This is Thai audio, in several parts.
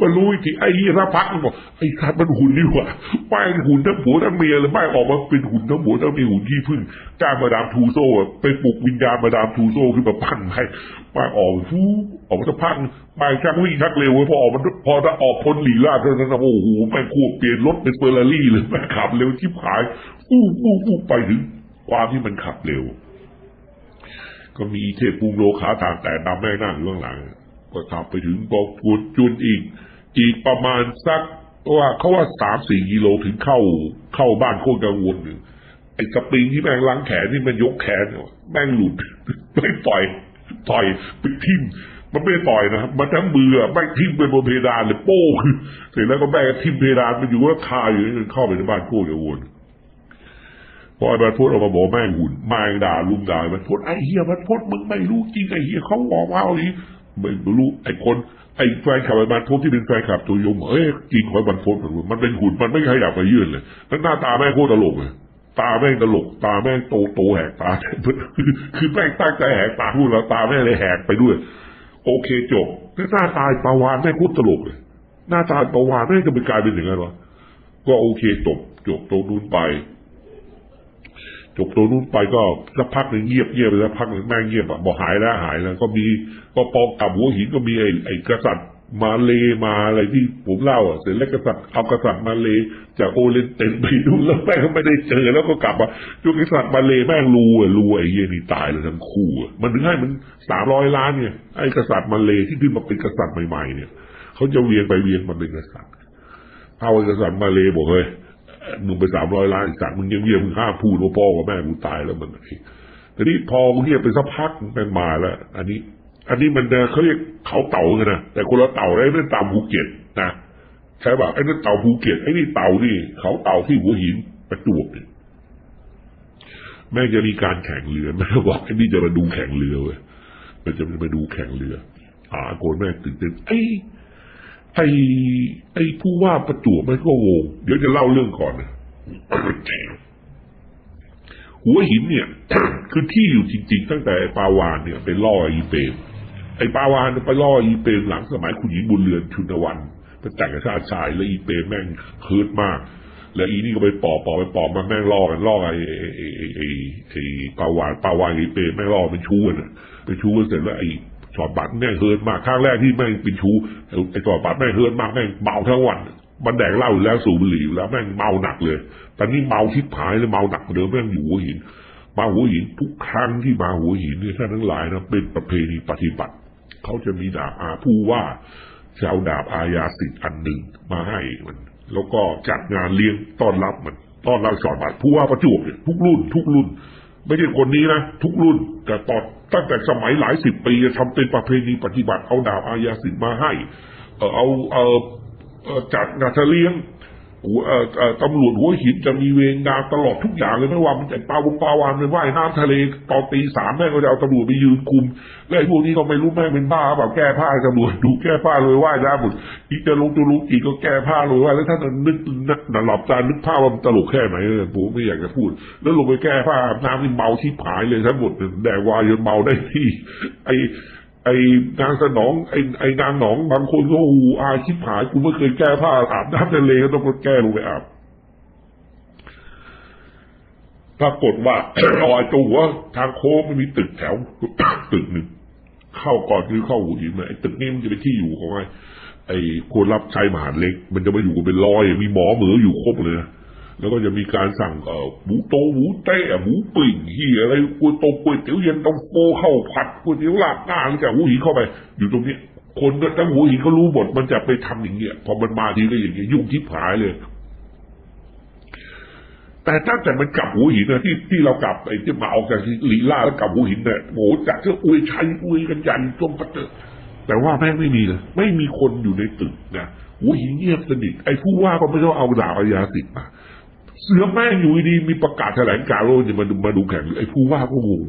มารู้อีกทีไอ้เหี้ยสักพักบอกไอ้สัตว์มันหุ่นนี่หว่าแม่งหุ่นทั้งผัวทั้งเมียเลยแม่งออกมาเป็นหุ่นทั้งผัวทั้งเมียหุ่นที่พึ่งจ้างมาดามทูโซ่ไปปลุกวิญญาณมาดามทูโซ่ขึ้นมาปั้นให้แม่งออกฟูออกมาสักพักแม่งชักวิ่งชักเร็วไว้พอออกมันพอถ้าออกพ้นหลีลาดเท่านั้นนะโอ้โหแม่งควบเปลี่ยนรถเป็นเฟอร์รารี่เลยแม่งขับเร็วชิบหายอู้อู้อู้ไปถึงความที่มันขับเร็ว ก็มีเทพปุงโลขาต่างแต่นำแม่งนั่งอยู่ข้างหลัง ก็ขับไปถึงบอกจุนจุนอีก อีกประมาณสักว่าเขาว่าสามสี่กิโลถึงเข้าเข้าบ้านโคตรกังวลหนึ่งไอ้สปริงที่แม่งล้างแขนที่มันยกแขนเนี่ยแม่งหลุดไม่ต่อย ต่อยไปทิ่มมันไม่ต่อยนะครับมันทั้งมืออแม่งทิ่มไปบนเพดานเลยโป้งเสร็จแล้วก็แม่งทิ่มเพดานมันอยู่ว่าคาอยู่จนเข้าไปในบ้านโคตรกังวลพอไอ้บรรพตออกมาบอกแม่งหุ่นแม่งด่าลุงด่าบรรพตไอ้เฮียบรรพตมึงไม่รู้จริงไอ้เฮียเขาบอกว่าอานี้ ไม่รู้ไอ้คนไอ้แฟนคลับไอ้บรรพตที่เป็นแฟนคลับตัวยงเอ้ยจริงของบรรพตมันเป็นหุ่นมันไม่ขยับไปยื่นเลยแล้วหน้าตาแม่งโคตรตลกเลยตาแม่งตลก ตาแม่งโตโตแหกตาคือแม่งตั้งใจแหกตาพูดแล้วตาแม่งเลยแหกไปด้วย โอเคจบแล้วหน้าตาปาวานแม่งโคตรตลกเลยหน้าตาปาวานแม่งจะไปกลายเป็นอย่างนั้นวะก็โอเคจบจบตรงนู้นไป จบตัวนู้นไปก็สักพักหนึ่งเงียบเงียบไปสักพักหนึ่งแม่งเงียบอะบอกหายแล้วหายแล้ว ก็มีก็ปองกับหัวหินก็มีไอ้ไอ้กษัตริย์มาเลมาอะไรที่ผมเล่าอะเสร็จแล้วกษัตริย์เอากษัตริย์มาเลจากโอเลนเตนไปดูแล้วแม่งก็ไม่ได้เจอแล้วก็กลับมาจุกษัตริย์มาเลแม่งรู้อะรู้ไอ้เหี้ยนี่ตายเลยทั้งคู่อะมันถึงให้มันสามร้อยล้านเนี่ยไอ้กษัตริย์มาเลที่ขึ้นมาเป็นกษัตริย์ใหม่ๆเนี่ยเขาจะเวียนไปเวียนมาเป็นกษัตริย์เอาไอ้กษัตริย์มาเลบอกเฮ้ย มึงไปสามร้อยล้านอีกสัตว์มึงเงียบๆมึงห้ามพูดว่าพ่อกับแม่กูตายแล้วมันไอทีนี้พอมึงเงียบไปสักพักมันมาแล้ว อันนี้ อันนี้มันเขาเรียกเขาเต่ากันนะแต่คนละเต่าไอ้นั่นต่าภูเก็ตนะใช่ป่ะไอ้นั่นเต่าภูเก็ตไอ้นี่เต่านี่ เขาเต่าที่หัวหินประจวบเนี่ยแม่จะมีการแข่งเรือแม่บอกไอ้นี่จะมาดูแข่งเรือเว้ยมันจะมาดูแข่งเรืออ่าโกนแม่ตื่นเต้นไอ้ ไอ้ไอ้ผู้ว่าประจวบมันก็งงเดี๋ยวจะเล่าเรื่องก่อนนะหัวหินเนี่ย คือที่อยู่จริง ๆ ตั้งแต่ปาวานเนี่ยไปล่ออีเปมไอ้ปาวานไปล่ออีเปมหลังสมัยคุณหญิงบุญเรือนชุนวันไปแต่งกับชาติชายแล้วอีเปมแม่งเคิร์ดมาก แล้วอีนี่ก็ไปปอบปอบไปปอบมาแม่งล่อกันล่อไอ้ไอ้ไอ้ไอ้ไอ้ปาวานปาวานอีเปมแม่งล่อเป็นชู้กันเป็นชู้กันเสร็จแล้วไอ้ จอดบัตรแม่งเฮิร์นมากครั้งแรกที่แม่งเป็นชูไอ้จอดบัตรแม่งเฮิร์นมากแม่งเมาทั้งวันมันแดกเหล้าอยู่แล้วสูบบุหรี่อยู่แล้วแม่งเมาหนักเลย ตอนนี้เมาทิพหายเลยเมาหนักเดิมแม่งอยู่หัวหิน มาหัวหินทุกครั้งที่มาหัวหินเนี่ยท่านทั้งหลายนะเป็นประเพณีปฏิบัติ เขาจะมีดาบอาผู้ว่าจะเอาดาบอาญาสิทธิ์อันหนึ่งมาให้มัน แล้วก็จัดงานเลี้ยงต้อนรับมันต้อนรับจอดบัตรผู้ว่าประจวบเนี่ยทุกรุ่น ทุกรุ่น ไม่ใช่คนนี้นะทุกรุ่น แต่ตอนตั้งแต่สมัยหลายสิบปีทำเป็นประเพณีปฏิบัติเอาดาบอาญาสิทธิ์มาให้ เออเอาเออจัดงานเลี้ยง ตำรวจหัวหินจะมีเวรงานตลอดทุกอย่างเลยไม่ว่ามันจะปลาวงปลาวานไปว่ายน้ำทะเลตอนตีสามแม่ก็จะเอาตำรวจไปยืนคุมแล้วไอ้พวกนี้ก็ไม่รู้แม่เป็นบ้าเปล่าแก้ผ้าตำรวจดูแก้ผ้าเลยว่ายน้ำหมดอีกจะลงจะลุกอีกก็แก้ผ้าเลยว่าแล้วท่านนึกนึกหลับตานึกภาพว่ามันตลกแค่ไหนเลยผมไม่อยากจะพูด แล้วลงไปแก้ผ้าน้ำนี่เมาที่ผายเลยทั้งหมดแดกวายจนเมาได้ที่ไอ ไอ้นางสนองไอ้ไอ้นางหนองบางคนก็หูอาชิบหายกูไม่เคยแก้ผ้าอาบน้ำทะเลก็ต้องแก้ลงไปอาบปรากฏว่าเอาไอ้ตัวทางโค้งมันมีตึกแถวตึกหนึ่งเข้าก่อนคือเข้าหูหินนะไอ้ตึกนี้มันจะเป็นที่อยู่ของไอ้ไอ้คนรับใช้มหาดเล็ก มันจะมาอยู่กันเป็นร้อยมีหมอเหมืออยู่ครบเลยนะ แล้วก็จะมีการสั่งเอ่อหมูโตหมูเตะหมูปิ่งเฮียอะไรก๋วยโตก๋วยเตี๋ยวเย็นต้องโปข้าผัดก๋วยเตี๋ยวลาดหน้าจากหูหินเข้าไป อยู่ตรงนี้ คนก็ทั้งหูหินก็รู้หมดมันจะไปทำอย่างเงี้ยพอมันมาทีก็อย่างเงี้ยยุ่งทิพหายเลย แต่ตั้งแต่มันกลับหัวหินนะที่ที่เรากลับไอ้ที่มาออกจากลีลาแล้วกลับหัวหินเนี่ยโหจากที่อวยชัยอวยกันยันจงประเจอแต่ว่าแม่งไม่มีเลยไม่มีคนอยู่ในตึกนะหัวหินเงียบสนิทไอ้ผู้ว่าก็ไม่ต้องเอาดาบอาญาสิทธิ์มา เสือแม่งอยู่ดีมีประกาศแถลงการณ์ว่าจะมาดูมาดูแข่งไอ้ผู้ว่าก็งง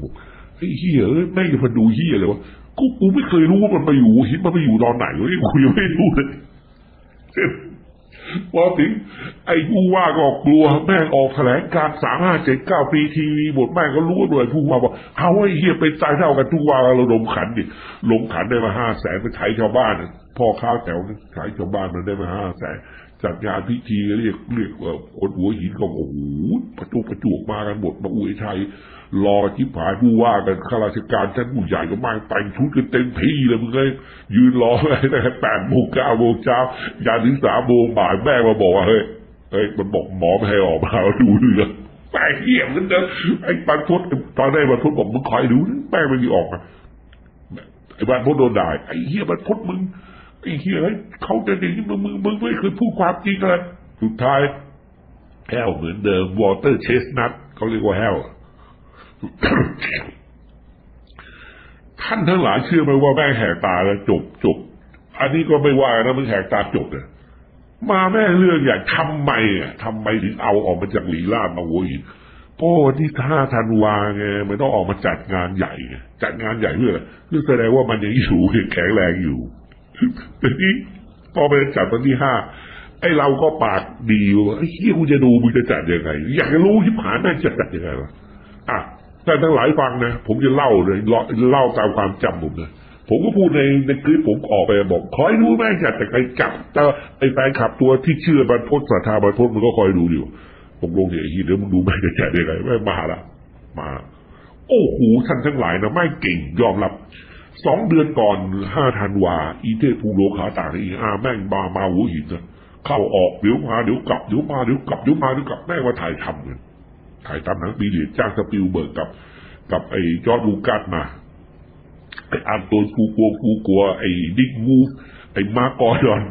ไอ้เฮียแม่งจะมาดูเฮียเลยวะกูกูไม่เคยรู้ว่ามันไปอยู่หินมันไปอยู่ตอนไหนวะนี่กูยังไม่รู้เลยพอถึงไอ้ผู้ว่าก็กลัวแม่งออกแถลงการสามห้าเจ็ดเก้าปีทีวีบทแม่งก็รู้ด้วยผู้ว่าบอกเอาไอ้เฮียเป็นตายเท่ากันทุกว่าเราลงขันดิลงขันได้มาห้าแสนไปไถชาวบ้านพพ่อค้าแถวนั้นขายชาวบ้านมันได้มาห้าแสน จัดงานพิธีเรียกเรียกเอ่อคนหัวหินก็โอ้โหประจุประจุมากันหมดมาอวยชัยรอชิบหายผู้ว่ากันข้าราชการชั้นผู้ใหญ่ก็มาแต่งชุดกันเต็มที่เลยมึงเลยยืนรอไว้ตั้งแต่แปดโมงเก้าโมงเช้ายันถึงสามโมงบ่ายแม่มาบอกว่าเฮ้ยเฮ้ยมันบอกหมอไม่ให้ออกมาดูเรืองแม่เหี้ยมันเดินไอ้บรรทุกตอนได้บรรทุกบอกมึงคอยดูนะแม่ไม่มีออกมาไอ้บ้านพดโดนด่าไอ้เฮียมันพดมึง ไอ้เฮียเขาจะอย่างนี้มึงมึงมึงไม่เคยพูดความจริงอะไรสุดท้ายแฮวเหมือนเดิมวอเตอร์เชสนัทเขาเรียกว่าแฮวท่านทั้งหลายเชื่อไหมว่าแม่แหกตาแล้วจบจบอันนี้ก็ไม่ว่านะมึงแหกตาจบเลยมาแม่เรื่องใหญ่ทำไมอะทำไมถึงเอาออกมาจากหลีลาดมาโวยกเพราะวันที่ห้าธันวาไงมันต้องออกมาจัดงานใหญ่จัดงานใหญ่เพื่ออะไรเพื่อแสดงว่ามันยังอยู่แข็งแรงอยู่ ทีนี้พอไปจัดวันที่ห้าไอ้เราก็ปากดีว่าไอ้เฮียกูจะดูมึงจะจัดยังไง อยากจะรู้ที่ผ่านแม่งจะจัดยังไงวะอะแต่ทั้งหลายฟังนะผมจะเล่าเลยเล่าลาตามความจำผมนะผมก็พูดในในคลิปผมออกไปบอกคอยดูแม่งจัดแต่ใครจับแต่ไอ้แฟนขับตัวที่เชื่อบรรพตศรัทธาบรรพตมันก็คอยดูอยู่ผมลงเนี่ยไอ้เฮียเดี๋ยวมึงดูแม่งจะจัดยังไงแม่งมาละมา โอ้โหท่านทั้งหลายนะไม่เก่งยอมรับ สองเดือนก่อนห้าธันวา อีเทพภูโลขาต่างอีอาแม่งมามาหัวหินนะเข้าออกเดี๋ยวมาเดี๋ยวกลับเดี๋ยวมาเดี๋ยวกลับเดี๋ยวมาเดี๋ยวกลับแม่งมาถ่ายทำกันถ่ายทำหนังปีเดียจ้างสปิลเบิร์กกับ กับไอ้จอร์ดลูกัสมาไอ้อันโตนฟูกัวฟูกลัวไอ้ดิกวูฟไอ้มาร์กอรดอน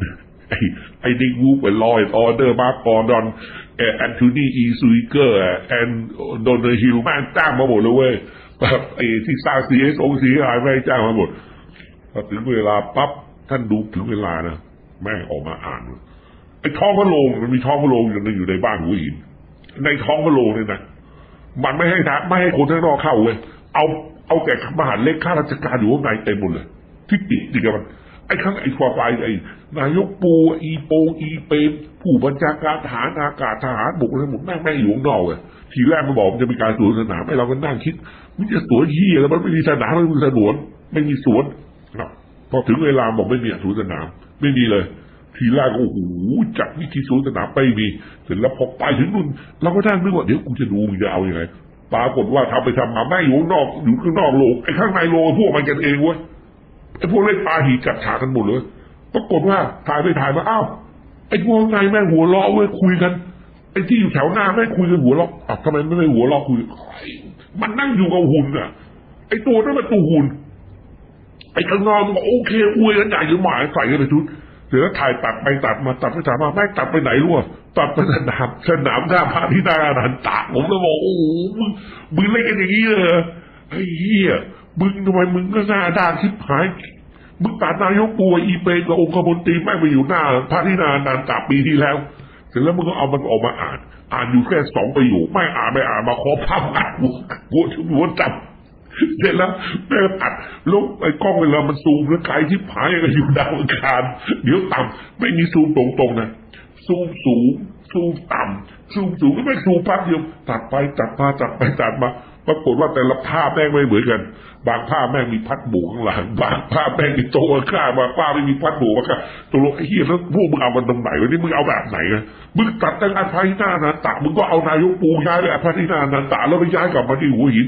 ไอ้ไอ้ดิกวูฟไอ้ลอยออเดอร์มาร์กอรดอนแอนโทนีอีซูเกอร์แอนโดนเนฮิลแม่งจ้างมาหมดเลยเว้ย ไอ้ที่สร้างซีเอสองซีไอแม่งจ้างมาหมดพอถึงเวลาปั๊บท่านดูถึงเวลานะแม่ออกมาอ่านเลยไอ้ท้องพระโรงมันมีท้องพระโรงอยู่ในอยู่ในบ้านหัวหินในท้องพระโรงเนี่ยนะมันไม่ให้ทไม่ให้คนข้างนอกเข้าเลยเอาเอาแต่มหารเล็กข้าราชการอยู่ข้างในเต็มหมดเลย ที่ติดติดกับมัน ไอ้ข้างไอ้ควาไฟไอ้นายกปูอีโปอีเปมผู้บัญชาการทหารอากาศทหารบุกอะไรหมดแม่งแม่งอยู่ข้างนอกเลยทีแรกมันบอกมันจะมีการสวนสนามให้เราก็นั่งคิด มันจะสวนเฮียแล้วมันไม่มีสนามไม่มีสนวน ไม่มีสวนครับพอถึงเวลาบอกไม่มีสวนสนาม ไม่มีเลย ทีแรกก็โอ้โหจัดวิธีสวนสนามไม่มีเสร็จแล้วพอไปถึงนู่นเราก็นั่งนึกว่าเดี๋ยวกูจะดูมึงจะเอาอยัางไงปรากฏว่าทำไปทำมาแม่งอยู่ข้างนอกอยู่ข้างนอกโลกไอ้ข้างในโลกพวกมันกันเองเว้ย ไอ้พวกเล่นปลาหีจัดฉากกันหมดเลยปรากฏว่าถ่ายไปถ่ายมาอ้าวไอ้พวกข้างแม่งหัวเราะเว้ยคุยกันไอ้ที่อยู่แถวหน้าแม่งคุยกันหัวเราะอะทำไมไม่ได้หัวเราะคุย มันนั่งอยู่กับหุ่นอะ ไอ้ตัวนั้นมันตัวหุ่น ไอ้ข้างนอกมันก็โอเคอวยกันใหญ่หรือหมายใส่กันในชุดเสร็จแล้วถ่ายตัดไปตัดมาตัดไปตัดมาแม่งตัดไปไหนรู้อะตัดไปสนามสนามหน้าพระที่นาอานันตะผมเลยบอกโอ้โหมึงมึงเล่นกันอย่างนี้เลยเหรอไอ้เหี้ย มึงทำไมมึงก็หน้าด้านชิบหาย มึงตัดนายกปูอีเปกับองค์คมนตรีแม่ไปอยู่หน้าพระที่นาอานันตะปีที่แล้วเสร็จแล้วมึงก็เอามันออกมาอ่าน อ่านอยู่แค่สองประโยคไม่อ่านไม่อ่านมาขอภาพอ่านหัวหัวหัวจับเสร็จแล้วแม่ตัดแลูกไอ้กล้องเวลามันซูมแล้วไกลที่ผายก็อยู่ดาวอังคารเดี๋ยวต่ำไม่มีซูมตรงๆนะซูมสูงซูมต่ำซูมสูงก็ไม่ซูมพักเดียวตัดไปตัดมาตัดไปตัดมา ปรากฏว่าแต่ละภาพแม่งไม่เหมือนกัน บางภาพแม่งมีพัดบูข้างหลัง บางภาพแม่งมีโต๊ะข้างบางภาพไม่มีพัดบูมาข้างตกลงไอ้เหี้ยแล้วพวกมึงเอามันตรงไหนวะนี่มึงเอาแบบไหนนะมึงตัดตั้งอันพาทินานันตะมึงก็เอานายกปูย้ายไปอันพาทินานันตะแล้วไปย้ายกลับมาที่หัวหิน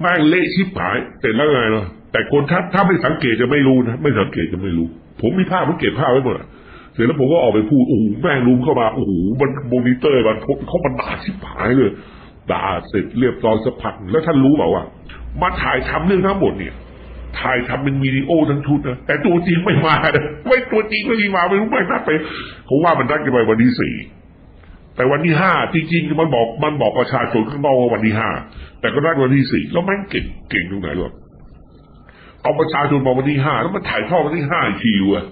แม่งเละชิบหายเสร็จแล้วไงเนาะแต่คนถ้าถ้าไม่สังเกตจะไม่รู้นะไม่สังเกตจะไม่รู้ ผมมีภาพผมเก็บภาพไว้หมดเสร็จแล้วผมก็ออกไปพูดโอ้โหแม่งรุมเข้ามาโอ้โหมันมอนิเตอร์มันเขามันด่าชิบหายเลย ด่าเสร็จเรียบร้อยสักพักแล้วท่านรู้เปล่าว่ามาถ่ายทำเรื่องทั้งหมดเนี่ย ถ่ายทำเป็นวิดีโอทั้งชุดนะแต่ตัวจริงไม่มานะไม่ตัวจริงไม่มีมาไม่รู้ไม่นัดไปเขาว่ามันนัดกันไปวันที่สี่แต่วันที่ห้าจริงๆมันบอกมันบอกประชาชนข้างนอกว่าวันที่ห้าแต่ก็ได้วันที่สี่แล้วแม่งเก่งเก่งตรงไหนหรอเอาประชาชนมาวันที่ห้าแล้วมันถ่ายทอดวันที่ห้าอีกทีวะ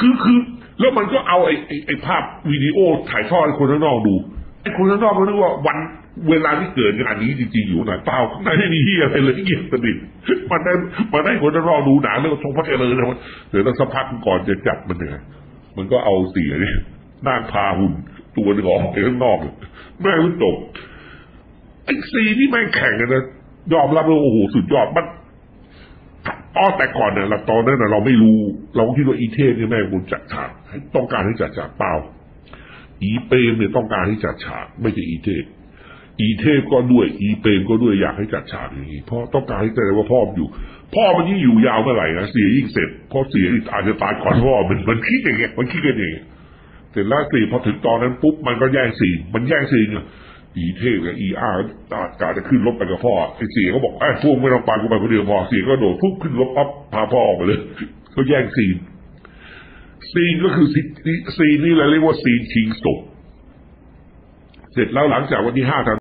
คือคือแล้วมันก็เอาไอ้ไอ้ภาพวิดีโอถ่ายทอดให้คนข้างนอกดู คนข้างนอกก็นึกว่าวันเวลาที่เกิดงานนี้จริงๆอยู่ไหนเปล่าข้างในไม่มีที่อะไรเลยเงียบสนิทมันได้มันได้คนข้างนอกดูหนังเรื่องทรงพระเจริญนะเดี๋ยวเราสักพักก่อนจะจับมันเนี่ยมันก็เอาเสียเนี่ยนั่งพาหุ่นตัวหนึงออกไปข้างนอกแม่งรู้จบไอ้ซีนี่แม่งแข่งกันนะยอมรับเลยโอ้โหสุดยอดมันอ๋อแต่ก่อนเนี่ยเราตอนนั้นเราไม่รู้ เราคิดว่าอีเทพเนี่ยแม่งบุญจัดฉากต้องการให้จัดฉากเปล่า อีเปรมเนี่ยต้องการให้จัดฉาก ไม่ใช่อีเทพอีเทพก็ด้วย อีเปรมก็ด้วยอยากให้จัดฉากอย่างนี้เพราะต้องการให้แสดงว่าพ่ออยู่ พ่อมันยิ่งอยู่ยาวเมื่อไหร่นะเสียยิ่งเสร็จพราะเสียอาจจะตายก่อนพ่อมันมันคิดอย่างเงี้ยมันคิดกันอย่างเงี้ยเสร็จแล้วสี่พอถึงตอนนั้นปุ๊บมันก็แย่งซีนมันแย่งซีนอะอีเทพกับอีอาร์กาจะขึ้นรถไปกับพ่อไอ้เสียก็บอกไอ้พวกไม่ต้องไปกูไปคนเดียวพอเสียก็โดดปุ๊บขึ้นรถปั๊บพาพ่อออกไปเลยก็แย่งซี ซีนก็คือซีนนี่เราเรียกว่าซีนชิงศพเสร็จแล้วหลังจากวันที่ห้าธัน